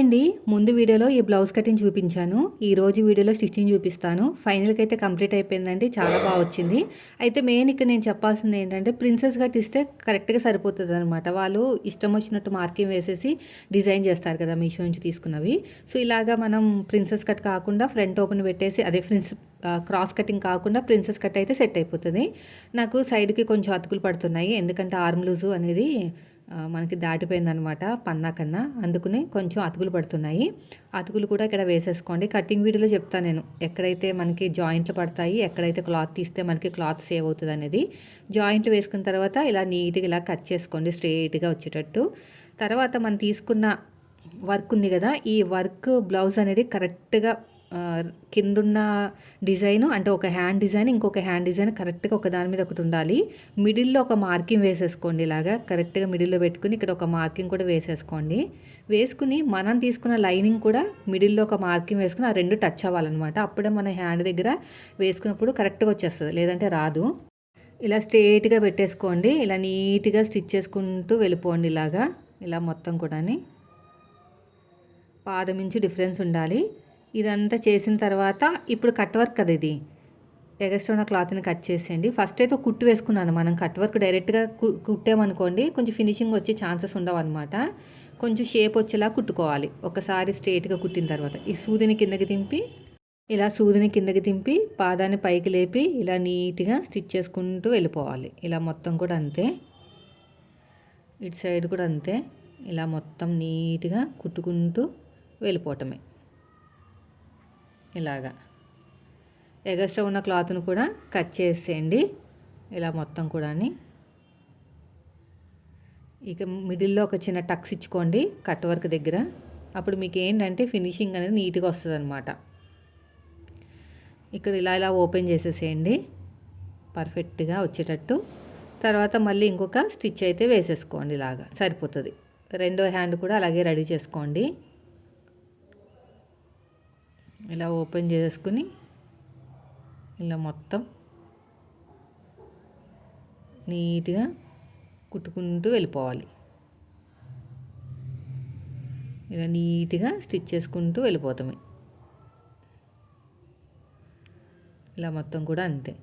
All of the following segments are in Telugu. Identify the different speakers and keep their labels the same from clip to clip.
Speaker 1: అండి. ముందు వీడియోలో ఈ బ్లౌజ్ కటింగ్ చూపించాను. ఈ రోజు వీడియోలో స్టిచ్చింగ్ చూపిస్తాను. ఫైనల్కి అయితే కంప్లీట్ అయిపోయిందండి. చాలా బాగా వచ్చింది. అయితే మెయిన్ ఇక్కడ నేను చెప్పాల్సింది ఏంటంటే ప్రిన్సెస్ కట్ ఇస్తే కరెక్ట్గా సరిపోతుంది అనమాట వాళ్ళు ఇష్టం వచ్చినట్టు మార్కింగ్ వేసేసి డిజైన్ చేస్తారు కదా మీషో నుంచి తీసుకున్నవి. సో ఇలాగా మనం ప్రిన్సెస్ కట్ కాకుండా ఫ్రంట్ ఓపెన్ పెట్టేసి అదే ప్రిన్స్ క్రాస్ కటింగ్ కాకుండా ప్రిన్సెస్ కట్ అయితే సెట్ అయిపోతుంది. నాకు సైడ్కి కొంచెం అతుకులు పడుతున్నాయి. ఎందుకంటే ఆర్మ్ లూజు అనేది మనకి దాటిపోయిందనమాట పన్నా కన్నా. అందుకని కొంచెం అతుకులు పడుతున్నాయి. అతుకులు కూడా ఇక్కడ వేసేసుకోండి. కటింగ్ వీడియోలో చెప్తాను నేను. ఎక్కడైతే మనకి జాయింట్లు పడతాయి ఎక్కడైతే క్లాత్ తీస్తే మనకి క్లాత్ సేవ్ అవుతుంది అనేది. జాయింట్లు వేసుకున్న తర్వాత ఇలా నీట్గా ఇలా కట్ చేసుకోండి స్ట్రేట్గా వచ్చేటట్టు. తర్వాత మనం తీసుకున్న వర్క్ ఉంది కదా ఈ వర్క్ బ్లౌజ్ అనేది కరెక్ట్గా కిందున్న డిజైన్ అంటే ఒక హ్యాండ్ డిజైన్ ఇంకొక హ్యాండ్ డిజైన్ కరెక్ట్గా ఒక దాని మీద ఒకటి ఉండాలి. మిడిల్లో ఒక మార్కింగ్ వేసేసుకోండి ఇలాగా కరెక్ట్గా మిడిల్లో పెట్టుకుని ఇక్కడ ఒక మార్కింగ్ కూడా వేసేసుకోండి. వేసుకుని మనం తీసుకున్న లైనింగ్ కూడా మిడిల్లో ఒక మార్కింగ్ వేసుకుని ఆ రెండు టచ్ అవ్వాలన్నమాట. అప్పుడే మన హ్యాండ్ దగ్గర వేసుకున్నప్పుడు కరెక్ట్గా వచ్చేస్తుంది లేదంటే రాదు. ఇలా స్ట్రేట్గా పెట్టేసుకోండి ఇలా నీట్గా స్టిచ్ చేసుకుంటూ వెళ్ళిపోండి ఇలాగా ఇలా మొత్తం కూడా పాదం నుంచి డిఫరెన్స్ ఉండాలి. ఇదంతా చేసిన తర్వాత ఇప్పుడు కట్ వర్క్ కదా ఇది. ఎగస్ట్రా ఉన్న క్లాత్ని కట్ చేసేయండి. ఫస్ట్ అయితే కుట్టు వేసుకున్నాను మనం. కట్ వర్క్ డైరెక్ట్గా కుట్టామనుకోండి కొంచెం ఫినిషింగ్ వచ్చే ఛాన్సెస్ ఉండవు అనమాట కొంచెం షేప్ వచ్చేలా కుట్టుకోవాలి. ఒకసారి స్ట్రేట్గా కుట్టిన తర్వాత. ఈ సూదిని కిందకి దింపి ఇలా సూదిని కిందకి దింపి పాదాన్ని పైకి లేపి ఇలా నీట్గా స్టిచ్ చేసుకుంటూ వెళ్ళిపోవాలి. ఇలా మొత్తం కూడా అంతే. ఇటు సైడ్ కూడా అంతే. ఇలా మొత్తం నీట్గా కుట్టుకుంటూ వెళ్ళిపోవటమే. ఇలాగా. ఎగస్ట్రా ఉన్న క్లాత్ను కూడా కట్ చేసేయండి. ఇలా మొత్తం కూడా ఇక మిడిల్లో ఒక చిన్న టక్స్ ఇచ్చుకోండి కట్ వర్క్ దగ్గర. అప్పుడు మీకు ఏంటంటే ఫినిషింగ్ అనేది నీట్గా వస్తుంది అనమాట ఇక్కడ ఇలా ఇలా ఓపెన్ చేసేసేయండి. పర్ఫెక్ట్గా వచ్చేటట్టు. తర్వాత మళ్ళీ ఇంకొక స్టిచ్ అయితే వేసేసుకోండి ఇలాగా. సరిపోతుంది. రెండో హ్యాండ్ కూడా అలాగే రెడీ చేసుకోండి. ఇలా ఓపెన్ చేసుకుని ఇలా మొత్తం నీట్గా కుట్టుకుంటూ వెళ్ళిపోవాలి. ఇలా నీట్గా స్టిచ్ చేసుకుంటూ వెళ్ళిపోతాము. ఇలా మొత్తం కూడా అంతే.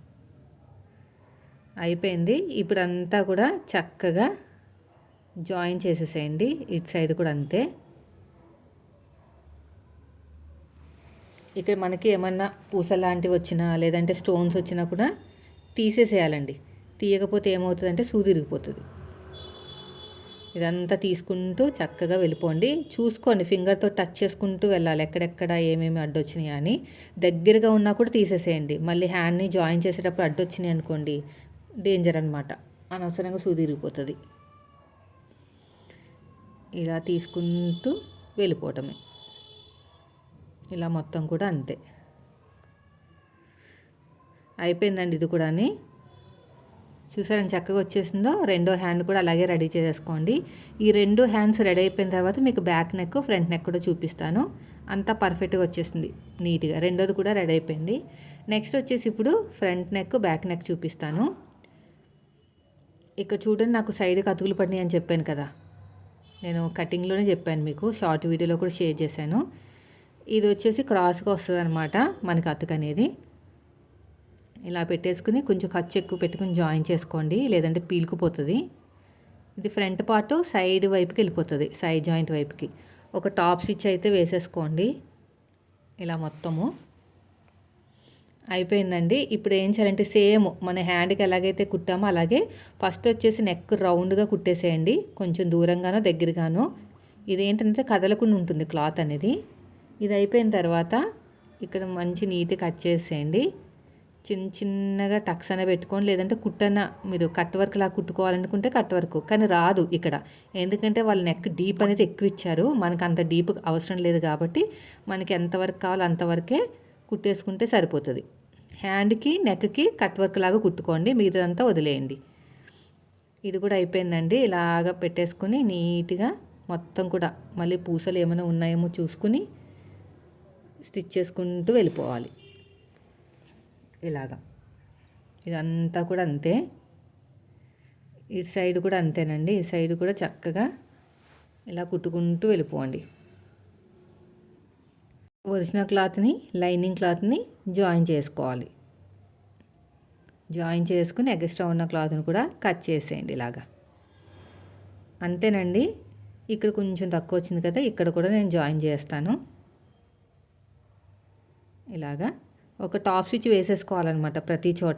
Speaker 1: అయిపోయింది. ఇప్పుడు అంతా కూడా చక్కగా జాయిన్ చేసేసేయండి. ఇటు సైడ్ కూడా అంతే. ఇక్కడ మనకి ఏమన్నా పూస లాంటివి వచ్చినా లేదంటే స్టోన్స్ వచ్చినా కూడా తీసేసేయాలండి. తీయకపోతే ఏమవుతుందంటే సూదిరిగిపోతుంది. ఇదంతా తీసుకుంటూ చక్కగా వెళ్ళిపోండి. చూసుకోండి ఫింగర్తో టచ్ చేసుకుంటూ వెళ్ళాలి. ఎక్కడెక్కడ ఏమేమి అడ్డొచ్చినాయి అని. దగ్గరగా ఉన్నా కూడా తీసేసేయండి. మళ్ళీ హ్యాండ్ని జాయిన్ చేసేటప్పుడు అడ్డొచ్చినాయి అనుకోండి డేంజర్ అనమాట అనవసరంగా సూదిరిగిపోతుంది. ఇలా తీసుకుంటూ వెళ్ళిపోవటమే. ఇలా మొత్తం కూడా అంతే. అయిపోయిందండి ఇది కూడా చూసారని చక్కగా వచ్చేసిందో. రెండో హ్యాండ్ కూడా అలాగే రెడీ చేసేసుకోండి. ఈ రెండు హ్యాండ్స్ రెడీ అయిపోయిన తర్వాత మీకు బ్యాక్ నెక్ ఫ్రంట్ నెక్ కూడా చూపిస్తాను. అంతా పర్ఫెక్ట్గా వచ్చేసింది. నీట్గా. రెండోది కూడా రెడీ అయిపోయింది. నెక్స్ట్ వచ్చేసి ఇప్పుడు ఫ్రంట్ నెక్ బ్యాక్ నెక్ చూపిస్తాను. ఇక్కడ చూడండి నాకు సైడ్కి అతుకులు పడినాయి అని చెప్పాను కదా. నేను కటింగ్లోనే చెప్పాను మీకు. షార్ట్ వీడియోలో కూడా షేర్ చేశాను. ఇది వచ్చేసి క్రాస్గా వస్తుంది అనమాట మనకి అతుకు అనేది. ఇలా పెట్టేసుకుని కొంచెం ఖర్చు ఎక్కువ పెట్టుకుని జాయిన్ చేసుకోండి లేదంటే పీలుకుపోతుంది ఇది ఫ్రంట్ పార్ట్ సైడ్ వైపుకి వెళ్ళిపోతుంది సైడ్ జాయింట్ వైపుకి. ఒక టాప్ స్టిచ్ అయితే వేసేసుకోండి. ఇలా మొత్తము. అయిపోయిందండి. ఇప్పుడు ఏం చేయాలంటే సేమ్ మన హ్యాండ్కి ఎలాగైతే కుట్టామో అలాగే ఫస్ట్ వచ్చేసి నెక్ రౌండ్గా కుట్టేసేయండి. కొంచెం దూరంగానో దగ్గరగానో. ఇదేంటంటే కదలకుండా ఉంటుంది క్లాత్ అనేది. ఇది అయిపోయిన తర్వాత ఇక్కడ మంచి నీట్గా కట్ చేసేయండి. చిన్న చిన్నగా టక్స్ అనే పెట్టుకోండి. లేదంటే కుట్టన మీరు కట్ వర్క్ లా కుట్టుకోవాలనుకుంటే కట్ వర్క్ కానీ రాదు ఇక్కడ. ఎందుకంటే వాళ్ళ నెక్ డీప్ అనేది ఎక్కువ ఇచ్చారు. మనకు అంత డీప్ అవసరం లేదు కాబట్టి మనకి ఎంతవరకు కావాలో అంతవరకే కుట్టేసుకుంటే సరిపోతుంది. హ్యాండ్కి నెక్కి కట్ వర్క్ లాగా కుట్టుకోండి. మిగతాదంతా వదిలేయండి. ఇది కూడా అయిపోయిందండి. ఇలాగ పెట్టేసుకుని నీట్గా మొత్తం కూడా మళ్ళీ పూసలు ఏమైనా ఉన్నాయేమో చూసుకుని స్టిచ్ చేసుకుంటూ వెళ్ళిపోవాలి. ఇలాగా. ఇదంతా కూడా అంతే. ఈ సైడ్ కూడా అంతేనండి. ఈ సైడ్ కూడా చక్కగా ఇలా కుట్టుకుంటూ వెళ్ళిపోండి. ఒరిజినల్ క్లాత్ని లైనింగ్ క్లాత్ని జాయిన్ చేసుకోవాలి. జాయిన్ చేసుకుని ఎక్స్ట్రా ఉన్న క్లాత్ని కూడా కట్ చేసేయండి ఇలాగా. అంతేనండి. ఇక్కడ కొంచెం తక్కువ వచ్చింది కదా ఇక్కడ కూడా నేను జాయిన్ చేస్తాను. ఇలాగా ఒక టాప్ స్టిచ్ వేసేసుకోవాలన్నమాట ప్రతి చోట.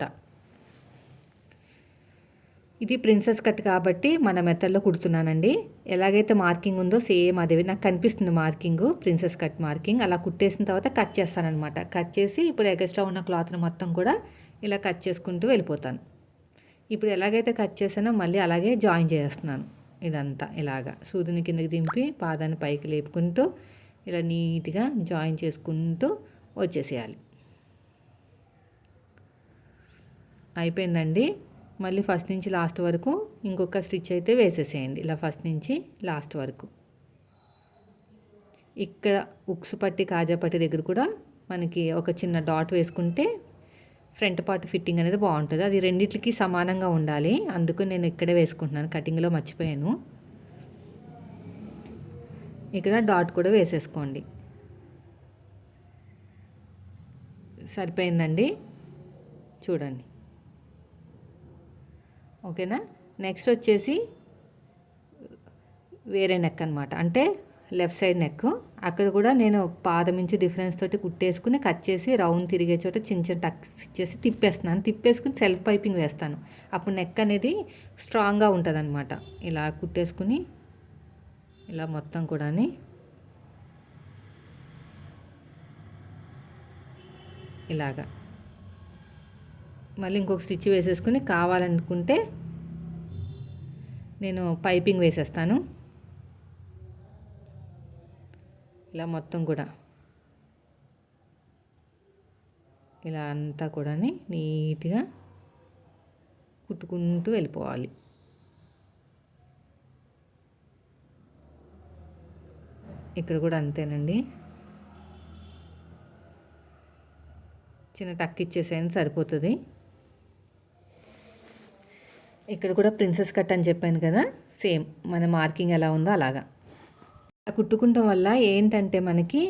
Speaker 1: ఇది ప్రిన్సెస్ కట్ కాబట్టి మన మెథడ్లో కుడుతున్నానండి. ఎలాగైతే మార్కింగ్ ఉందో సేమ్ అదే నాకు కనిపిస్తుంది మార్కింగ్ ప్రిన్సెస్ కట్ మార్కింగ్. అలా కుట్టేసిన తర్వాత కట్ చేస్తానమాట కట్ చేసి ఇప్పుడు ఎగస్ట్రా ఉన్న క్లాత్ని మొత్తం కూడా ఇలా కట్ చేసుకుంటూ వెళ్ళిపోతాను. ఇప్పుడు ఎలాగైతే కట్ చేసానో మళ్ళీ అలాగే జాయిన్ చేస్తున్నాను ఇదంతా ఇలాగా. సూదిని కిందకి దింపి పాదాన్ని పైకి లేపుకుంటూ ఇలా నీట్గా జాయిన్ చేసుకుంటూ వచ్చేసేయాలి. అయిపోయిందండి. మళ్ళీ ఫస్ట్ నుంచి లాస్ట్ వరకు ఇంకొక స్టిచ్ అయితే వేసేసేయండి. ఇలా ఫస్ట్ నుంచి లాస్ట్ వరకు. ఇక్కడ ఉక్సు పట్టి కాజా పట్టి దగ్గర కూడా మనకి ఒక చిన్న డాట్ వేసుకుంటే ఫ్రంట్ పార్ట్ ఫిట్టింగ్ అనేది బాగుంటుంది. అది రెండిట్లకి సమానంగా ఉండాలి. అందుకు నేను ఇక్కడే వేసుకుంటున్నాను. కటింగ్లో మర్చిపోయాను. ఇక్కడ డాట్ కూడా వేసేసుకోండి. సరిపోయిందండి. చూడండి. ఓకేనా? నెక్స్ట్ వచ్చేసి వేరే నెక్ అనమాట అంటే లెఫ్ట్ సైడ్ నెక్. అక్కడ కూడా నేను పాదం నుంచి డిఫరెన్స్ తోటి కుట్టేసుకుని కట్ చేసి రౌండ్ తిరిగే చోట చిన్న చిన్న టక్స్ ఇచ్చేసి తిప్పేస్తున్నాను. తిప్పేసుకుని సెల్ఫ్ పైపింగ్ వేస్తాను. అప్పుడు నెక్ అనేది స్ట్రాంగ్గా ఉంటుంది అనమాట ఇలా కుట్టేసుకుని ఇలా మొత్తం కూడా ఇలాగా. మళ్ళీ ఇంకొక స్టిచ్ వేసేసుకుని కావాలనుకుంటే నేను పైపింగ్ వేసేస్తాను. ఇలా మొత్తం కూడా. ఇలా అంతా కూడా నీట్గా కుట్టుకుంటూ వెళ్ళిపోవాలి. ఇక్కడ కూడా అంతేనండి. చిన్న టక్ ఇచ్చేసేయండి సరిపోతుంది. ఇక్కడ కూడా ప్రిన్సెస్ కట్ అని చెప్పాను కదా సేమ్ మన మార్కింగ్ ఎలా ఉందో అలాగా. కుట్టుకుంటాం వల్ల ఏంటంటే మనకి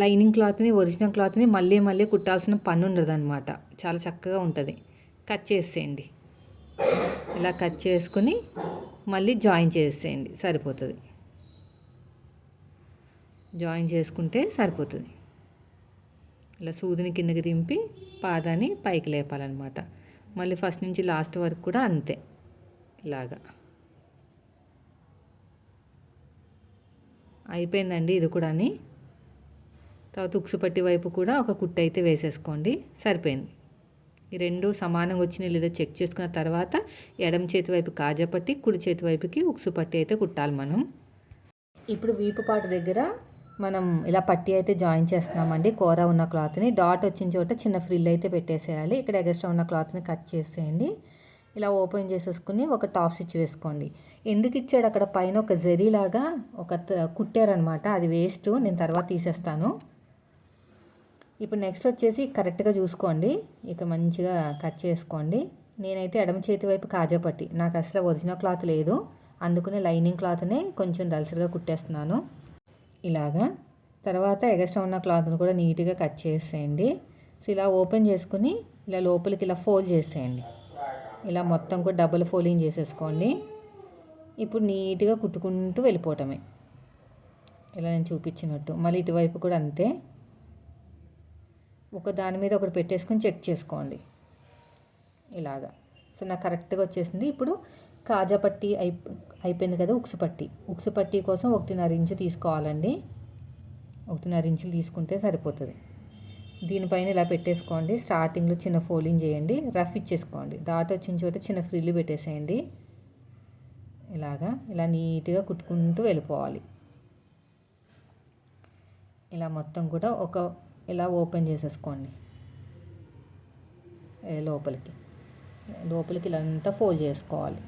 Speaker 1: లైనింగ్ క్లాత్ని ఒరిజినల్ క్లాత్ని మళ్ళీ మళ్ళీ కుట్టాల్సిన పని ఉండదు అనమాట చాలా చక్కగా ఉంటుంది. కట్ చేసేయండి. ఇలా కట్ చేసుకుని మళ్ళీ జాయిన్ చేసేయండి సరిపోతుంది. జాయిన్ చేసుకుంటే సరిపోతుంది. ఇలా సూదిని కిందకి దింపి పాదాన్ని పైకి లేపాలన్నమాట. మళ్ళీ ఫస్ట్ నుంచి లాస్ట్ వరకు కూడా అంతే. ఇలాగా. అయిపోయిందండి ఇది కూడా తర్వాత ఉక్సు పట్టి వైపు కూడా ఒక కుట్టు అయితే వేసేసుకోండి. సరిపోయింది. ఈ రెండు సమానంగా వచ్చినాయి లేదా చెక్ చేసుకున్న తర్వాత ఎడమ చేతి వైపు కాజపట్టి కుడి చేతి వైపుకి ఉక్సు పట్టి అయితే కుట్టాలి మనం. ఇప్పుడు వీపు పాటు దగ్గర మనం ఇలా పట్టి అయితే జాయిన్ చేస్తున్నామండి. కూర ఉన్న క్లాత్ని. డాట్ వచ్చిన చోట చిన్న ఫ్రిల్ అయితే పెట్టేసేయాలి. ఇక్కడ ఎగస్ట్రా ఉన్న క్లాత్ని కట్ చేసేయండి. ఇలా ఓపెన్ చేసేసుకుని ఒక టాప్ స్టిచ్ వేసుకోండి. ఎందుకు ఇచ్చాడు? అక్కడ పైన ఒక జరీలాగా ఒక కుట్టారనమాట అది వేస్ట్. నేను తర్వాత తీసేస్తాను. ఇప్పుడు నెక్స్ట్ వచ్చేసి కరెక్ట్గా చూసుకోండి. ఇక మంచిగా కట్ చేసుకోండి. నేనైతే ఎడమ చేతి వైపు కాజాపట్టి నాకు అసలు ఒరిజినల్ క్లాత్ లేదు. అందుకనే లైనింగ్ క్లాత్ని కొంచెం దలసరిగా కుట్టేస్తున్నాను. ఇలాగా. తర్వాత ఎగస్ట్రా ఉన్న క్లాత్ని కూడా నీట్గా కట్ చేసేయండి. సో ఇలా ఓపెన్ చేసుకుని ఇలా లోపలికి ఇలా ఫోల్డ్ చేసేయండి. ఇలా మొత్తం కూడా డబుల్ ఫోల్డింగ్ చేసేసుకోండి. ఇప్పుడు నీట్గా కుట్టుకుంటూ వెళ్ళిపోవటమే. ఇలా నేను చూపించినట్టు. మళ్ళీ ఇటువైపు కూడా అంతే. ఒక దాని మీద ఒకటి పెట్టేసుకొని చెక్ చేసుకోండి. ఇలాగా. సో నాకు కరెక్ట్గా వచ్చేసింది. ఇప్పుడు కాజా పట్టి అయి అయిపోయింది కదా ఉక్సు పట్టి. ఉక్సు పట్టి కోసం ఒకటిన్నర ఇంచు తీసుకోవాలండి. ఒకటిన్నర ఇంచులు తీసుకుంటే సరిపోతుంది. దీనిపైన ఇలా పెట్టేసుకోండి. స్టార్టింగ్లో చిన్న ఫోల్డింగ్ చేయండి. రఫ్ ఇచ్చేసుకోండి. డాట్ వచ్చిన చోట చిన్న ఫ్రిల్లు పెట్టేసేయండి. ఇలాగా ఇలా నీట్గా కుట్టుకుంటూ వెళ్ళిపోవాలి. ఇలా మొత్తం కూడా ఒక ఇలా ఓపెన్ చేసేసుకోండి. లోపలికి. లోపలికి ఇలా అంతా ఫోల్డ్ చేసుకోవాలి.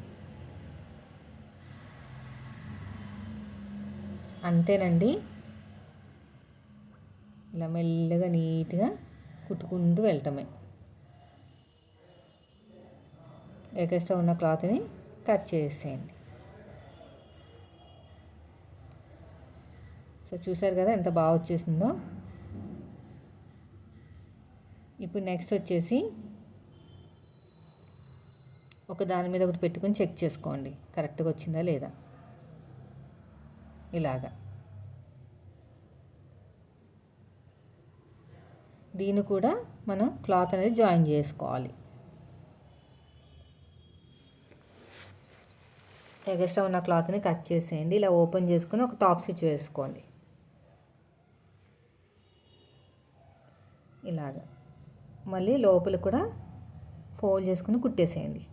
Speaker 1: అంతేనండి. ఇలా మెల్లగా నీట్గా కుట్టుకుంటూ వెళ్ళటమే ఎక్స్ట్రా ఉన్న క్లాత్ని కట్ చేసేయండి. సో చూసారు కదా ఎంత బాగా వచ్చేసిందో? ఇప్పుడు నెక్స్ట్ వచ్చేసి ఒక దాని మీద ఒకటి పెట్టుకొని చెక్ చేసుకోండి. కరెక్ట్గా వచ్చిందా లేదా? ఇలాగా. దీన్ని కూడా మనం క్లాత్ అనేది జాయిన్ చేసుకోవాలి. ఎగస్ట్రా ఉన్న క్లాత్ని కట్ చేసేయండి. ఇలా ఓపెన్ చేసుకుని ఒక టాప్ స్టిచ్ వేసుకోండి. ఇలాగ. మళ్ళీ లోపల కూడా ఫోల్డ్ చేసుకుని కుట్టేసేయండి.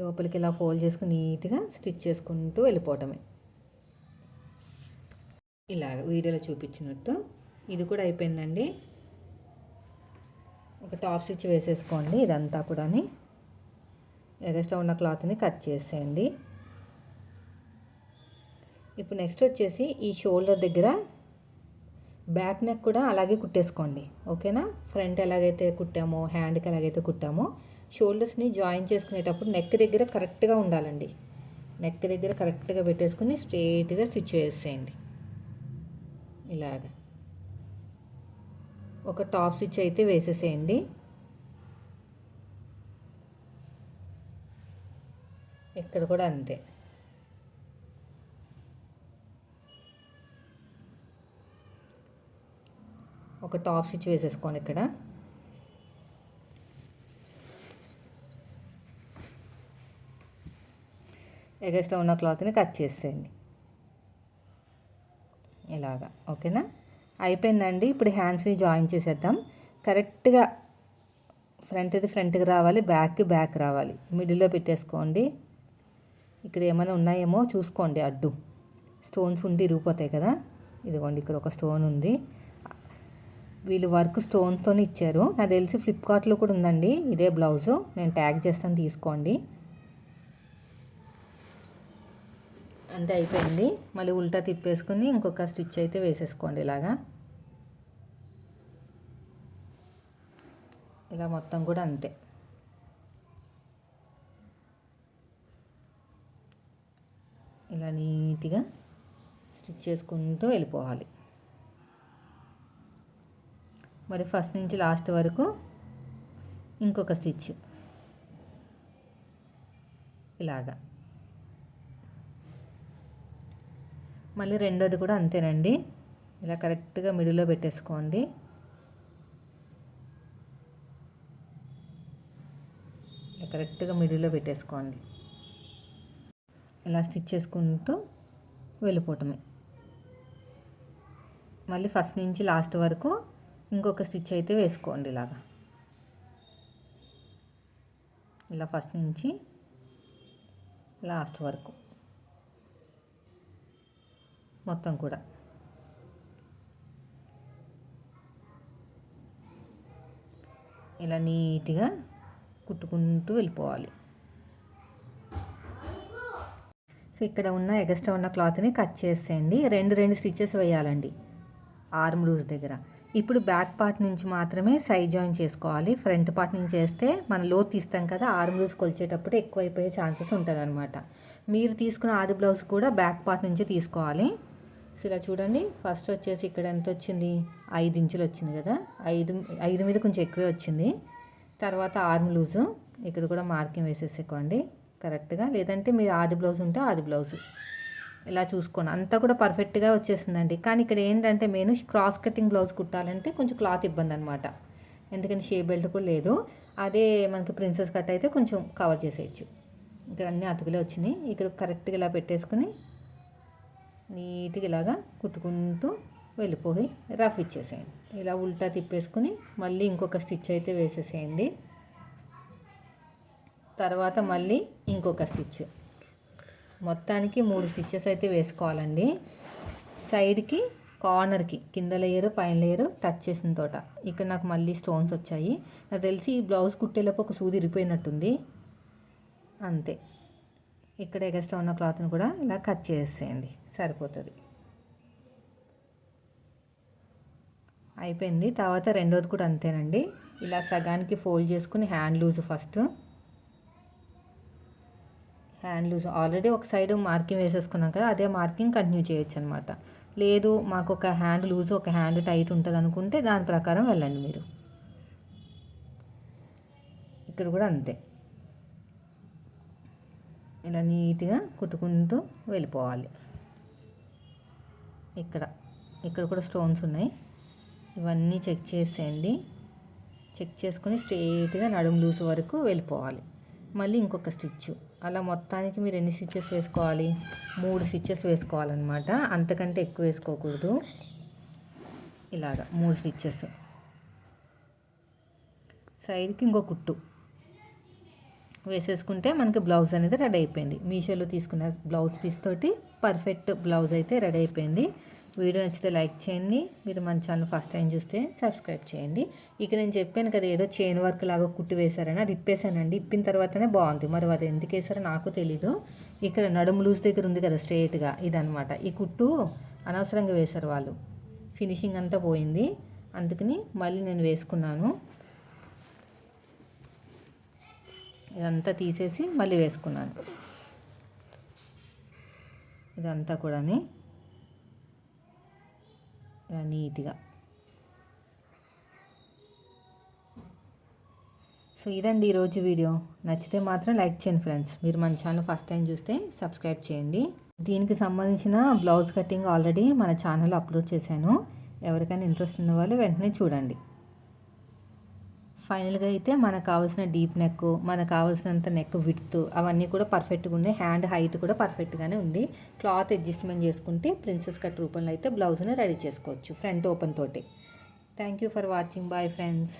Speaker 1: లోపలికి ఇలా ఫోల్డ్ చేసుకుని నీట్గా స్టిచ్ చేసుకుంటూ వెళ్ళిపోవటమే. ఇలా వీడియోలో చూపించినట్టు. ఇది కూడా అయిపోయిందండి. ఒక టాప్ స్టిచ్ వేసేసుకోండి ఇదంతా కూడా ఎగస్ట్రా ఉన్న క్లాత్ని కట్ చేసేయండి. ఇప్పుడు నెక్స్ట్ వచ్చేసి ఈ షోల్డర్ దగ్గర బ్యాక్ నెక్ కూడా అలాగే కుట్టేసుకోండి. ఓకేనా? ఫ్రంట్ ఎలాగైతే కుట్టామో హ్యాండ్కి ఎలాగైతే కుట్టామో షోల్డర్స్ని జాయిన్ చేసుకునేటప్పుడు నెక్ దగ్గర కరెక్ట్గా ఉండాలండి. నెక్ దగ్గర కరెక్ట్గా పెట్టేసుకుని స్ట్రైట్గా స్టిచ్ వేసేయండి ఇలాగ. ఒక టాప్ స్టిచ్ అయితే వేసేసేయండి. ఇక్కడ కూడా అంతే. ఒక టాప్ స్టిచ్ వేసేసుకోండి ఇక్కడ. ఎగస్ట్రా ఉన్న క్లాత్ని కట్ చేసేయండి. ఇలాగా ఓకేనా? అయిపోయిందండి. ఇప్పుడు హ్యాండ్స్ని జాయిన్ చేసేద్దాం. కరెక్ట్గా ఫ్రంట్ది ఫ్రంట్కి రావాలి బ్యాక్కి బ్యాక్ రావాలి. మిడిల్లో పెట్టేసుకోండి. ఇక్కడ ఏమైనా ఉన్నాయేమో చూసుకోండి అడ్డు. స్టోన్స్ ఉండి ఇరిగిపోతాయి కదా. ఇదిగోండి ఇక్కడ ఒక స్టోన్ ఉంది. వీళ్ళు వర్క్ స్టోన్తో ఇచ్చారు. నాకు తెలిసి ఫ్లిప్కార్ట్లో కూడా ఉందండి. ఇదే బ్లౌజు. నేను ట్యాగ్ చేస్తాను తీసుకోండి. అంతే అయిపోయింది. మళ్ళీ ఉల్టా తిప్పేసుకుని ఇంకొక స్టిచ్ అయితే వేసేసుకోండి ఇలాగా. ఇలా మొత్తం కూడా అంతే. ఇలా నీట్గా స్టిచ్ చేసుకుంటూ వెళ్ళిపోవాలి. మరి ఫస్ట్ నుంచి లాస్ట్ వరకు ఇంకొక స్టిచ్. ఇలాగా. మళ్ళీ రెండోది కూడా అంతేనండి. ఇలా కరెక్ట్గా మిడిల్లో పెట్టేసుకోండి. ఇలా కరెక్ట్గా మిడిల్లో పెట్టేసుకోండి. ఇలా స్టిచ్ చేసుకుంటూ వెళ్ళిపోవటమే. మళ్ళీ ఫస్ట్ నుంచి లాస్ట్ వరకు ఇంకొక స్టిచ్ అయితే వేసుకోండి ఇలాగా. ఇలా ఫస్ట్ నుంచి లాస్ట్ వరకు. మొత్తం కూడా. ఇలా నీట్గా కుట్టుకుంటూ వెళ్ళిపోవాలి. సో ఇక్కడ ఉన్న ఎగస్ట్రా ఉన్న క్లాత్ని కట్ చేసేయండి. రెండు రెండు స్టిచ్చెస్ వేయాలండి. ఆర్మ్ లూజ్ దగ్గర. ఇప్పుడు బ్యాక్ పార్ట్ నుంచి మాత్రమే సైడ్ జాయిన్ చేసుకోవాలి. ఫ్రంట్ పార్ట్ నుంచి చేస్తే మనం లో తీస్తాం కదా ఆర్మ్ లూజ్ కొలిచేటప్పుడు ఎక్కువైపోయే ఛాన్సెస్ ఉంటుంది అనమాట మీరు తీసుకున్న ఆది బ్లౌజ్ కూడా బ్యాక్ పార్ట్ నుంచి తీసుకోవాలి. సో ఇలా చూడండి. ఫస్ట్ వచ్చేసి ఇక్కడ ఎంత వచ్చింది? ఐదు ఇంచులు వచ్చింది కదా. ఐదు ఐదు మీద కొంచెం ఎక్కువే వచ్చింది. తర్వాత ఆర్మ్ లూజు ఇక్కడ కూడా మార్కింగ్ వేసేసుకోండి కరెక్ట్గా లేదంటే మీరు ఆది బ్లౌజ్ ఉంటే ఆది బ్లౌజు ఇలా చూసుకోండి. అంతా కూడా పర్ఫెక్ట్గా వచ్చేసిందండి. కానీ ఇక్కడ ఏంటంటే మెయిన్ క్రాస్ కటింగ్ బ్లౌజ్ కుట్టాలంటే కొంచెం క్లాత్ ఇబ్బంది అనమాట ఎందుకంటే షే బెల్ట్ కూడా లేదు. అదే మనకి ప్రిన్సెస్ కట్ అయితే కొంచెం కవర్ చేసేయచ్చు. ఇక్కడ అన్నీ అతుకులే వచ్చినాయి. ఇక్కడ కరెక్ట్గా ఇలా పెట్టేసుకుని నీట్గా ఇలాగా కుట్టుకుంటూ వెళ్ళిపోయి రఫ్ ఇచ్చేసేయండి. ఇలా ఉల్టా తిప్పేసుకుని మళ్ళీ ఇంకొక స్టిచ్ అయితే వేసేసేయండి. తర్వాత మళ్ళీ ఇంకొక స్టిచ్. మొత్తానికి మూడు స్టిచ్చెస్ అయితే వేసుకోవాలండి. సైడ్కి కార్నర్కి కింద లేయర్ పైన లేయర్ టచ్ చేసిన తోట. ఇక్కడ నాకు మళ్ళీ స్టోన్స్ వచ్చాయి. నాకు తెలిసి ఈ బ్లౌజ్ కుట్టేలోపు ఒక సూది ఇరిపోయినట్టుంది అంతే. ఇక్కడ ఎగస్ట్రా ఉన్న క్లాత్ని కూడా ఇలా కట్ చేసేయండి. సరిపోతుంది. అయిపోయింది. తర్వాత రెండోది కూడా అంతేనండి. ఇలా సగానికి ఫోల్డ్ చేసుకుని hand loose first hand loose already ఒక సైడ్ మార్కింగ్ వేసేసుకున్నాం కదా అదే మార్కింగ్ కంటిన్యూ చేయొచ్చు అనమాట లేదు మాకు ఒక హ్యాండ్ లూజ్ ఒక హ్యాండ్ టైట్ ఉంటుంది అనుకుంటే దాని ప్రకారం వెళ్ళండి మీరు. ఇక్కడ కూడా అంతే. ఇలా నీట్గా కుట్టుకుంటూ వెళ్ళిపోవాలి. ఇక్కడ ఇక్కడ కూడా స్టోన్స్ ఉన్నాయి. ఇవన్నీ చెక్ చేసేయండి. చెక్ చేసుకొని స్ట్రేట్గా నడుము లూస్ వరకు వెళ్ళిపోవాలి. మళ్ళీ ఇంకొక స్టిచ్. అలా మొత్తానికి మీరు ఎన్ని స్టిచ్చెస్ వేసుకోవాలి? మూడు స్టిచ్చెస్ వేసుకోవాలన్నమాట. అంతకంటే ఎక్కువ వేసుకోకూడదు. ఇలాగా మూడు స్టిచ్చెస్. సైడ్కి ఇంకో కుట్టు. వేసేసుకుంటే మనకి బ్లౌజ్ అనేది రెడీ అయిపోయింది. మీషోలో తీసుకున్న బ్లౌజ్ పీస్ తోటి పర్ఫెక్ట్ బ్లౌజ్ అయితే రెడీ అయిపోయింది. వీడియో నచ్చితే లైక్ చేయండి. మీరు మన ఛానల్ ఫస్ట్ టైం చూస్తే సబ్స్క్రైబ్ చేయండి. ఇక నేను చెప్పాను కదా ఏదో చైన్ వర్క్ లాగా కుట్టి వేశారని అది ఇప్పేసానండి ఇప్పిన తర్వాతనే బాగుంది. మరి అది ఎందుకు వేసారో నాకు తెలీదు. ఇక్కడ నడుము లూజ్ దగ్గర ఉంది కదా స్ట్రేట్గా ఇదనమాట ఈ కుట్టు అనవసరంగా వేశారు వాళ్ళు. ఫినిషింగ్ అంతా పోయింది. అందుకని మళ్ళీ నేను వేసుకున్నాను. ఇదంతా తీసేసి మళ్ళీ వేసుకున్నాను. ఇదంతా కూడాని ఇలా నీట్గా. సో ఇదండి ఈరోజు వీడియో. నచ్చితే మాత్రం లైక్ చేయండి ఫ్రెండ్స్. మీరు మన ఛానల్ ఫస్ట్ టైం చూస్తే సబ్స్క్రైబ్ చేయండి. దీనికి సంబంధించిన బ్లౌజ్ కటింగ్ ఆల్రెడీ మన ఛానల్ అప్లోడ్ చేశాను. ఎవరికైనా ఇంట్రెస్ట్ ఉన్న వాళ్ళు వెంటనే చూడండి. ఫైనల్గా అయితే మనకు కావాల్సిన డీప్ నెక్ మనకు కావాల్సినంత నెక్ విడ్త్ అవన్నీ కూడా పర్ఫెక్ట్గా ఉన్నాయి. హ్యాండ్ హైట్ కూడా పర్ఫెక్ట్గానే ఉంది. క్లాత్ అడ్జస్ట్మెంట్ చేసుకుంటే ప్రిన్సెస్ కట్ రూపంలో అయితే బ్లౌజ్ని రెడీ చేసుకోవచ్చు ఫ్రంట్ ఓపెన్ తోటి. Thank you for watching. Bye friends.